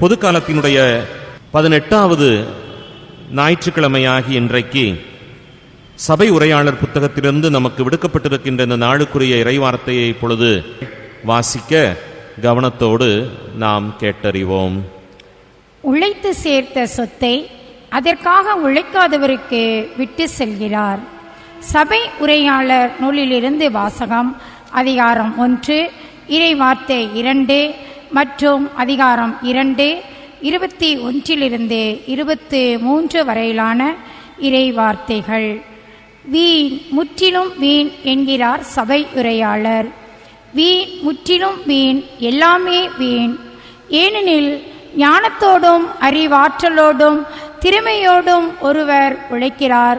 பொது காலத்தினுடைய பதினெட்டாவது ஞாயிற்றுக்கிழமையாகி இன்றைக்கு சபை உரையாளர் புத்தகத்திலிருந்து நமக்கு விடுக்கப்பட்டிருக்கின்ற இந்த நாளுக்குரிய இறைவார்த்தையை இப்பொழுது வாசிக்க கவனத்தோடு நாம் கேட்டறிவோம். உழைத்து சேர்த்த சொத்தை அதற்காக உழைக்காதவருக்கு விட்டு செல்கிறார். சபை உரையாளர் நூலிலிருந்து வாசகம் அதிகாரம் ஒன்று இறைவார்த்தை இரண்டு மற்றும் அதிகாரம் இரண்டு இருபத்தி ஒன்றிலிருந்து இருபத்து மூன்று வரையிலான இறை வார்த்தைகள் வீண் முற்றிலும் வீண் என்கிறார் சபை உரையாளர். வீண் முற்றிலும் வீண் எல்லாமே வீண். ஏனெனில் ஞானத்தோடும் அறிவாற்றலோடும் திறமையோடும் ஒருவர் உழைக்கிறார்.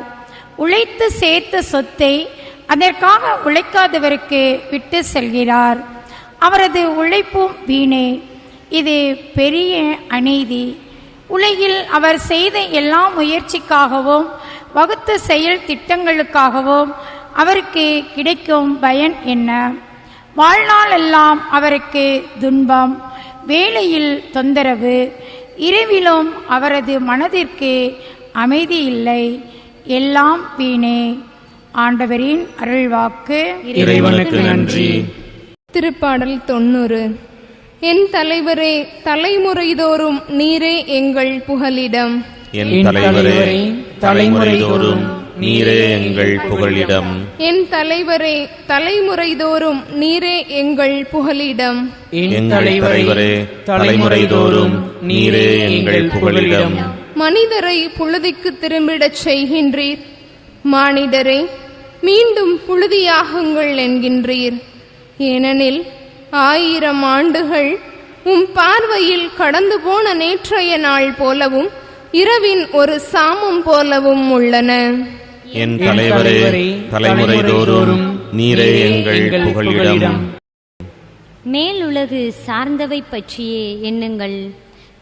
உழைத்து சேர்த்த சொத்தை அதற்காக உழைக்காதவருக்கு விட்டு செல்கிறார். அவரது உழைப்பும் வீணே. இது பெரிய அநீதி. உலகில் அவர் செய்த எல்லா முயற்சிக்காகவும் வகுத்த செயல் திட்டங்களுக்காகவும் அவருக்கு கிடைக்கும் பயன் என்ன? வாழ்நாளெல்லாம் அவருக்கு துன்பம் வேலையில் தொந்தரவு இரவிலும் அவரது மனதிற்கு அமைதி இல்லை. எல்லாம் வீணே. ஆண்டவரின் அருள்வாக்கு இறைவனுக்கு நன்றி. திருப்பாடல் தொண்ணூறு. என் தலைவரே தலைமுறைதோறும் நீரே எங்கள் புகலிடம். என் தலைவரே தலைமுறைதோறும் நீரே எங்கள் புகழிடம் என் தலைவரே தலைமுறைதோறும் நீரே எங்கள் புகலிடம். எங்கள் தலைவரே தலைமுறைதோறும் நீரே எங்கள் புகழிடம் மனிதரை புழுதிக்கு திரும்பிடச் செய்கின்றீர். மானிடரே மீண்டும் புழுதியாகுங்கள் என்கின்றீர். ஏனெனில் ஆயிரம் ஆண்டுகள் உம் பார்வையில் கடந்து போன நேற்றைய நாள் போலவும் இரவின் ஒரு சாமம் போலவும் உள்ளன. என் தலைவரே தலைமுறைதோறும் நீரே எங்கள் புகழிடம். மேலுலகு சார்ந்தவை பற்றியே எண்ணுங்கள்.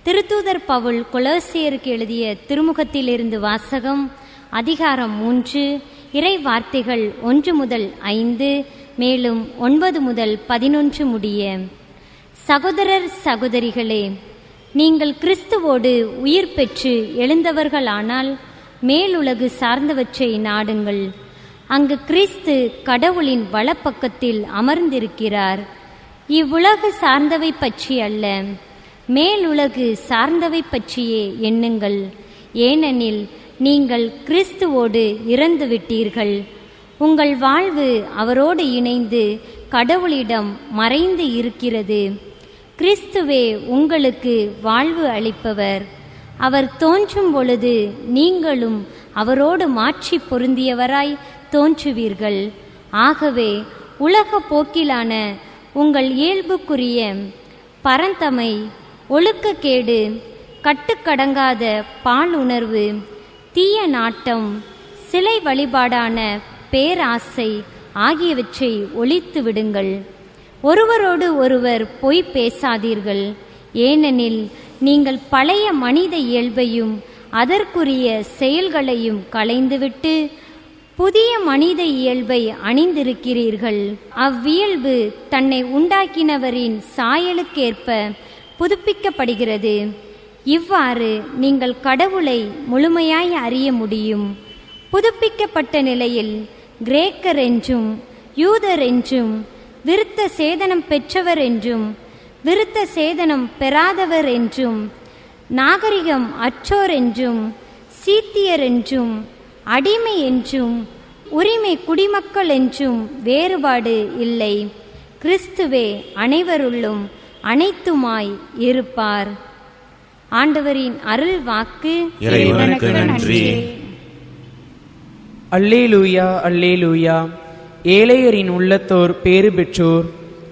திருத்தூதர் பவுல் கொலோசியருக்கு எழுதிய திருமுகத்திலிருந்து வாசகம் அதிகாரம் மூன்று இறை வார்த்தைகள் ஒன்று முதல் ஐந்து மேலும் ஒன்பது முதல் பதினொன்று முடிய சகோதரர் சகோதரிகளே நீங்கள் கிறிஸ்துவோடு உயிர் பெற்று எழுந்தவர்களானால் மேலுலகு சார்ந்தவற்றை நாடுங்கள். அங்கு கிறிஸ்து கடவுளின் வலப்பக்கத்தில் அமர்ந்திருக்கிறார். இவ்வுலகு சார்ந்தவை பற்றி அல்ல மேலுலகு சார்ந்தவை பற்றியே எண்ணுங்கள். ஏனெனில் நீங்கள் கிறிஸ்துவோடு இறந்து விட்டீர்கள் உங்கள் வாழ்வு அவரோடு இணைந்து கடவுளிடம் மறைந்து இருக்கிறது. கிறிஸ்துவே உங்களுக்கு வாழ்வு அளிப்பவர். அவர் தோன்றும் பொழுது நீங்களும் அவரோடு மாற்றி பொருந்தியவராய் தோன்றுவீர்கள். ஆகவே உலக போக்கிலான உங்கள் இயல்புக்குரிய பரந்தமை ஒழுக்கக்கேடு கட்டுக்கடங்காத பாலுணர்வு தீய நாட்டம் சிலை வழிபாடான பேராசை ஆகியவற்றை ஒழித்து விடுங்கள். ஒருவரோடு ஒருவர் பொய் பேசாதீர்கள். ஏனெனில் நீங்கள் பழைய மனித இயல்பையும் அதற்குரிய செயல்களையும் களைந்துவிட்டு புதிய மனித இயல்பை அணிந்திருக்கிறீர்கள். அவ்வியல்பு தன்னை உண்டாக்கினவரின் சாயலுக்கேற்ப புதுப்பிக்கப்படுகிறது. இவ்வாறு நீங்கள் கடவுளை முழுமையாய் அறிய முடியும். புதுப்பிக்கப்பட்ட நிலையில் கிரேக்கர் என்றும் யூதர் என்றும் விருத்த சேதனம் பெற்றவர் என்றும் விருத்த சேதனம் பெறாதவர் என்றும் நாகரிகம் அற்றோர் என்றும் சீத்தியர் என்றும் அடிமை என்றும் உரிமை குடிமக்கள் என்றும் வேறுபாடு இல்லை. கிறிஸ்துவே அனைவருள்ளும் அனைத்துமாய் இருப்பார். ஆண்டவரின் அருள் வாக்கு நன்றி. அல்லேலூயா அல்லேலூயா. ஏழையரின் உள்ளத்தோர் பேறு பெற்றோர்.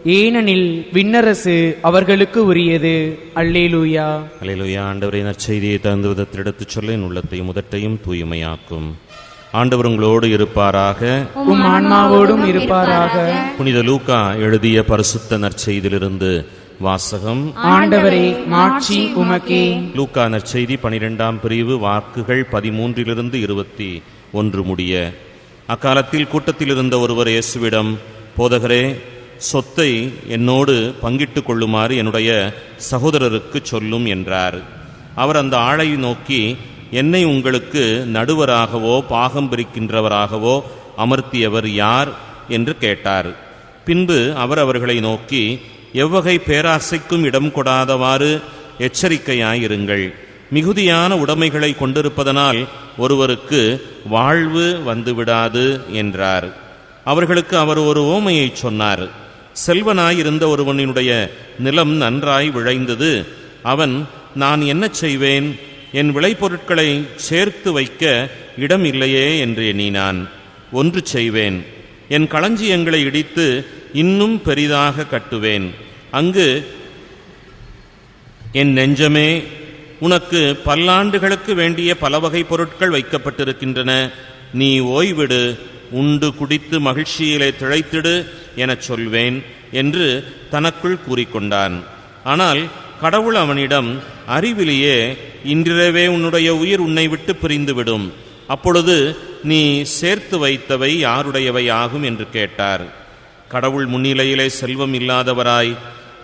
ஏனெனில் விண்ணரசு அவர்களுக்கு உரியது. அல்லேலூயா. அலையிலுயா ஆண்டவரை நற்செய்தியை தகுந்த விதத்தில் எடுத்துச் சொல்ல என் உள்ளத்தையும் முதட்டையும் தூய்மையாக்கும். ஆண்டவர் உங்களோடு இருப்பாராக. உம் ஆன்மாவோடும் இருப்பாராக. புனித லூக்கா எழுதிய பரிசுத்த நற்செய்தியிலிருந்து வாசகம். ஆண்டவரே மாட்சி உமக்கே. லூக்கா நற்செய்தி பனிரெண்டாம் பிரிவு வாக்குகள் பதிமூன்றிலிருந்து இருபத்தி ஒன்று முடிய. அக்காலத்தில் கூட்டத்தில் இருந்த ஒருவர் இயேசுவிடம் போதகரே சொத்தை என்னோடு பங்கிட்டு கொள்ளுமாறு என்னுடைய சகோதரருக்கு சொல்லும் என்றார். அவர் அந்த ஆளை நோக்கி என்னை உங்களுக்கு நடுவராகவோ பாகம் பிரிக்கின்றவராகவோ அமர்த்தியவர் யார்? என்று கேட்டார். பின்பு அவர் அவர்களை நோக்கி எவ்வகை பேராசைக்கும் இடம் கொடாதவாறு எச்சரிக்கையாயிருங்கள். மிகுதியான உடைமைகளை கொண்டிருப்பதனால் ஒருவருக்கு வாழ்வு வந்துவிடாது என்றார். அவர்களுக்கு அவர் ஒரு ஓமையை சொன்னார். செல்வனாயிருந்த ஒருவனினுடைய நிலம் நன்றாய் விளைந்தது. அவன் நான் என்ன செய்வேன்? என் விளைபொருட்களை சேர்த்து வைக்க இடம் இல்லையே என்று எண்ணினான். ஒன்று செய்வேன். என் களஞ்சியங்களை இடித்து இன்னும் பெரிதாக கட்டுவேன். அங்கு என் நெஞ்சமே உனக்கு பல்லாண்டுகளுக்கு வேண்டிய பல வகை பொருட்கள் வைக்கப்பட்டிருக்கின்றன. நீ ஓய்விடு உண்டு குடித்து மகிழ்ச்சியிலே திளைத்திடு எனச் சொல்வேன் என்று தனக்குள் கூறிக்கொண்டான். ஆனால் கடவுள் அவனிடம் அறிவிலேயே இன்றிரவே உன்னுடைய உயிர் உன்னை விட்டு பிரிந்துவிடும். அப்பொழுது நீ சேர்த்து வைத்தவை யாருடையவை ஆகும்? என்று கேட்டார். கடவுள் முன்னிலையிலே செல்வம் இல்லாதவராய்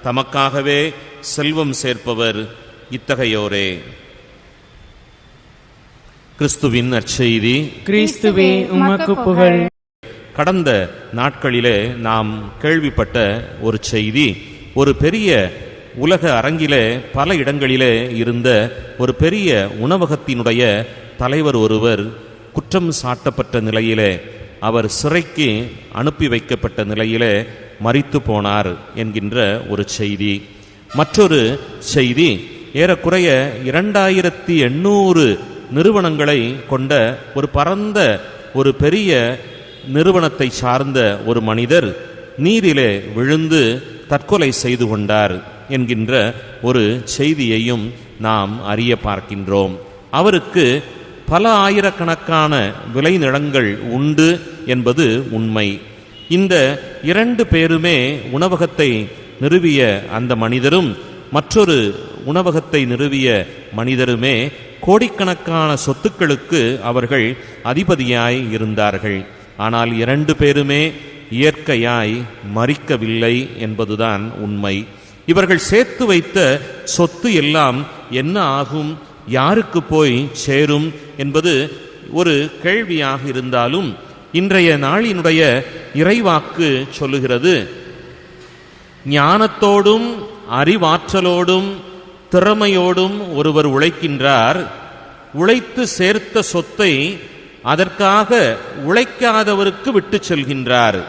தமக்காகவே செல்வம் சேர்ப்பவர் இத்தகையோரே. கிறிஸ்துவின் நற்செய்தி. கிறிஸ்துவே உமக்கு புகழ். கடந்த நாட்களிலே நாம் கேள்விப்பட்ட ஒரு செய்தி. ஒரு பெரிய உலக அரங்கிலே பல இடங்களிலே இருந்த ஒரு பெரிய உணவகத்தினுடைய தலைவர் ஒருவர் குற்றம் சாட்டப்பட்ட நிலையிலே அவர் சிறைக்கு அனுப்பி வைக்கப்பட்ட நிலையிலே மரித்து போனார் என்கின்ற ஒரு செய்தி. மற்றொரு செய்தி ஏறக்குறைய இரண்டாயிரத்தி எண்ணூறு நிறுவனங்களை கொண்ட ஒரு பரந்த ஒரு பெரிய நிறுவனத்தை சார்ந்த ஒரு மனிதர் நீரிலே விழுந்து தற்கொலை செய்து கொண்டார் என்கின்ற ஒரு செய்தியையும் நாம் அறிய பார்க்கின்றோம். அவருக்கு பல ஆயிரக்கணக்கான விளைநிலங்கள் உண்டு என்பது உண்மை. இந்த இரண்டு பேருமே உணவகத்தை நிறுவிய அந்த மனிதரும் மற்றொரு உணவகத்தை நிறுவிய மனிதருமே கோடிக்கணக்கான சொத்துக்களுக்கு அவர்கள் அதிபதியாய் இருந்தார்கள். ஆனால் இரண்டு பேருமே இயற்கையாய் மறிக்கவில்லை என்பதுதான் உண்மை. இவர்கள் சேர்த்து வைத்த சொத்து எல்லாம் என்ன ஆகும் யாருக்கு போய் சேரும் என்பது ஒரு கேள்வியாக இருந்தாலும் இன்றைய நாளினுடைய இறைவாக்கு சொல்லுகிறது. ஞானத்தோடும் அறிவாற்றலோடும் திறமையோடும் ஒருவர் உழைக்கின்றார் உழைத்து சேர்த்த சொத்தை அதற்காக உழைக்காதவருக்கு விட்டு செல்கின்றார்.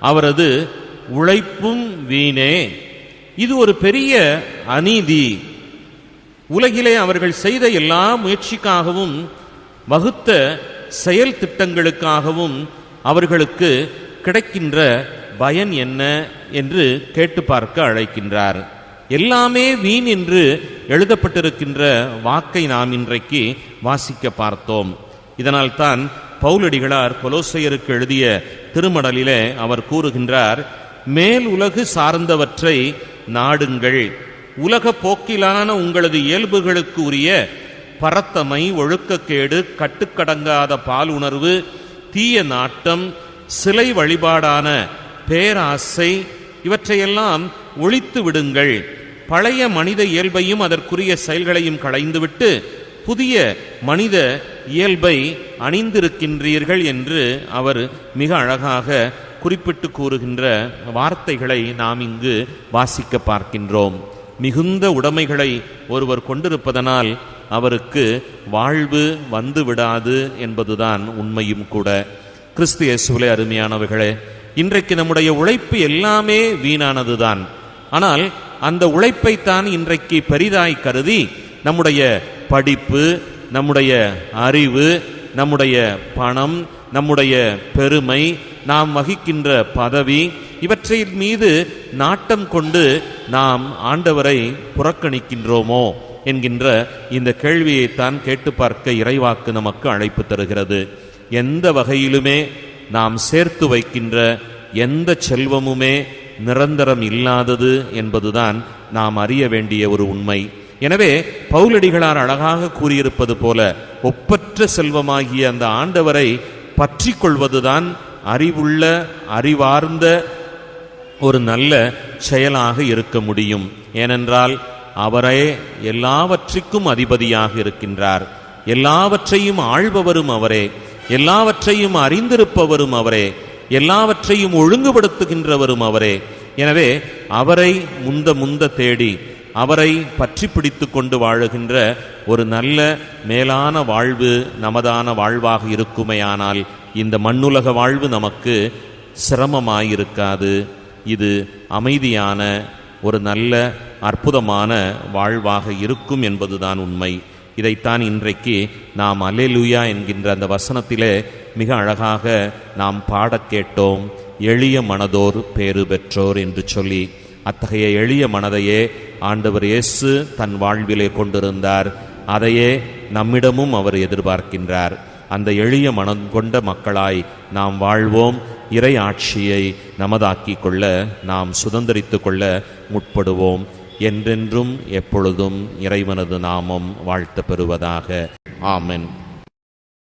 அவரது உழைப்பும் வீணே. இது ஒரு பெரிய அநீதி. உலகிலே அவர்கள் செய்த எல்லா முயற்சிக்காகவும் வகுத்த செயல் திட்டங்களுக்காகவும் அவர்களுக்கு கிடைக்கின்ற பயன் என்ன என்று கேட்டு பார்க்க அழைக்கின்றார். எல்லாமே வீண் என்று எழுதப்பட்டிருக்கின்ற வாக்கை நாம் இன்றைக்கு வாசிக்க பார்த்தோம். இதனால்தான் பவுலடிகளார் கொலோசையருக்கு எழுதிய திருமடலிலே அவர் கூறுகின்றார் மேல் உலகு சார்ந்தவற்றை நாடுங்கள். உலக போக்கிலான உங்களது இயல்புகளுக்கு உரிய பரத்தமை ஒழுக்கக்கேடு கட்டுக்கடங்காத பாலுணர்வு தீய நாட்டம் சிலை வழிபாடான பேராசை இவற்றையெல்லாம் ஒழித்து விடுங்கள். பழைய மனித இயல்பையும் அதற்குரிய செயல்களையும் களைந்துவிட்டு புதிய மனித இயல்பை அணிந்திருக்கின்றீர்கள் என்று அவர் மிக அழகாக குறிப்பிட்டு கூறுகின்ற வார்த்தைகளை நாம் இங்கு வாசிக்க பார்க்கின்றோம். மிகுந்த உடைமைகளை ஒருவர் கொண்டிருப்பதனால் அவருக்கு வாழ்வு வந்துவிடாது என்பதுதான் உண்மையும் கூட. கிறிஸ்து இயேசுவிலே அருமையானவர்களே இன்றைக்கு நம்முடைய உழைப்பு எல்லாமே வீணானதுதான். ஆனால் அந்த உழைப்பைத்தான் இன்றைக்கு பெரிதாய் கருதி நம்முடைய படிப்பு நம்முடைய அறிவு நம்முடைய பணம் நம்முடைய பெருமை நாம் வகிக்கின்ற பதவி இவற்றின் மீது நாட்டம் கொண்டு நாம் ஆண்டவரை புறக்கணிக்கின்றோமோ என்கின்ற இந்த கேள்வியைத்தான் கேட்டு பார்க்க இறைவாக்கு நமக்கு அழைப்பு தருகிறது. எந்த வகையிலுமே நாம் சேர்த்து வைக்கின்ற எந்த செல்வமுமே நிரந்தரம் இல்லாதது என்பதுதான் நாம் அறிய வேண்டிய ஒரு உண்மை. எனவே பௌலடிகளார் அழகாக கூறியிருப்பது போல ஒப்பற்ற செல்வமாகிய அந்த ஆண்டவரை பற்றி கொள்வதுதான் அறிவுள்ள அறிவார்ந்த ஒரு நல்ல செயலாக இருக்க முடியும். ஏனென்றால் அவரே எல்லாவற்றிற்கும் அதிபதியாக இருக்கின்றார். எல்லாவற்றையும் ஆள்பவரும் அவரே. எல்லாவற்றையும் அறிந்திருப்பவரும் அவரே. எல்லாவற்றையும் ஒழுங்குபடுத்துகின்றவரும் அவரே. எனவே அவரை முந்த முந்த தேடி அவரை பற்றி பிடித்து கொண்டு வாழுகின்ற ஒரு நல்ல மேலான வாழ்வு நமதான வாழ்வாக இருக்குமேயானால் இந்த மண்ணுலக வாழ்வு நமக்கு சிரமமாயிருக்காது. இது அமைதியான ஒரு நல்ல அற்புதமான வாழ்வாக இருக்கும் என்பதுதான் உண்மை. இதைத்தான் இன்றைக்கு நாம் அலேலுயா என்கின்ற அந்த வசனத்திலே மிக அழகாக நாம் பாடக் கேட்டோம் எளிய மனதோர் பேறு பெற்றோர் என்று சொல்லி அத்தகைய எளிய மனதையே ஆண்டவர் இயேசு தன் வாழ்விலே கொண்டிருந்தார். அதையே நம்மிடமும் அவர் எதிர்பார்க்கின்றார். அந்த எளிய மனம் கொண்ட மக்களாய் நாம் வாழ்வோம். இறை ஆட்சியை நமதாக்கிக் கொள்ள நாம் சுதந்திரித்து கொள்ள முற்படுவோம். என்றென்றும் எப்பொழுதும் இறைவனது நாமம் வாழ்த்த பெறுவதாக. ஆமென்.